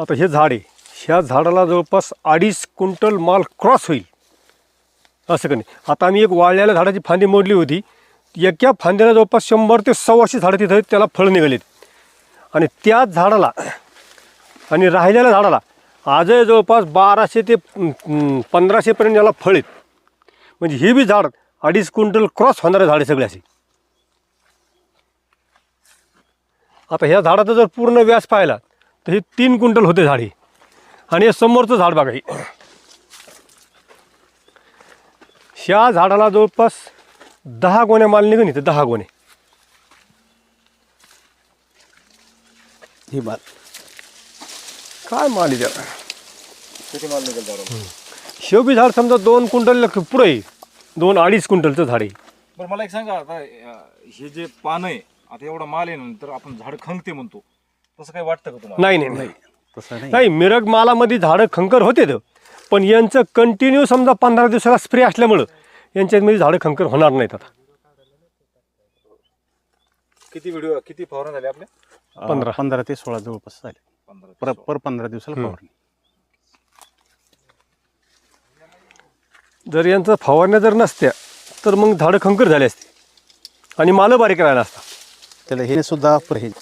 आता हे झाड आहे. ह्या झाडाला जवळपास अडीच क्विंटल माल क्रॉस होईल. असं का नाही? आता आम्ही एक वाळलेल्या झाडाची फांदी मोडली होती. एका फांद्याला जवळपास शंभर ते सव्वाशे झाडं तिथं त्याला फळ निघालेत. आणि त्याच झाडाला आणि राहिलेल्या झाडाला आजही जवळपास बाराशे ते पंधराशेपर्यंत याला फळ आहेत. म्हणजे हे बी झाड अडीच क्विंटल क्रॉस होणारे झाडे सगळे असे. आता ह्या झाडाचा जर पूर्ण व्यास पाहिला तर हे तीन क्विंटल होते झाडे. आणि हे समोरचं झाड बघा हे. ह्या झाडाला जवळपास दहा गोण्या माल निघून इथं दहा गोणे. ही बात काय माल आहे त्याला किती माल निघेल शेवबी झाड समजा दोन क्विंटल पुढं आहे. दोन अडीच क्विंटलचं झाड आहे. बरं मला एक सांगा आता अं, हे जे पान आहे आता एवढा माल आहे नंतर आपण झाड खंगते म्हणतो. तसं काही वाटतं का तुम्हाला? नाही नाही नाही. तसं नाही. नाही मिरग मालामध्ये झाडं खंकर होते पण यांचं कंटिन्यू समजा पंधरा दिवसाला स्प्रे असल्यामुळं यांच्यामध्ये झाडं खंकर होणार नाहीत आता. किती व्हिडिओ किती फवारण्या झाल्या आपल्या? अं, पंधरा. पंधरा ते सोळा जवळपास झाले. पंधरा पर पर पंधरा दिवसाला फवारणी. जर यांचं फवारण्या जर नसत्या तर मग झाडं खंकर झाले असते. आणि मालं बारीक राहिला असता. त्याला हे सुद्धा परहेज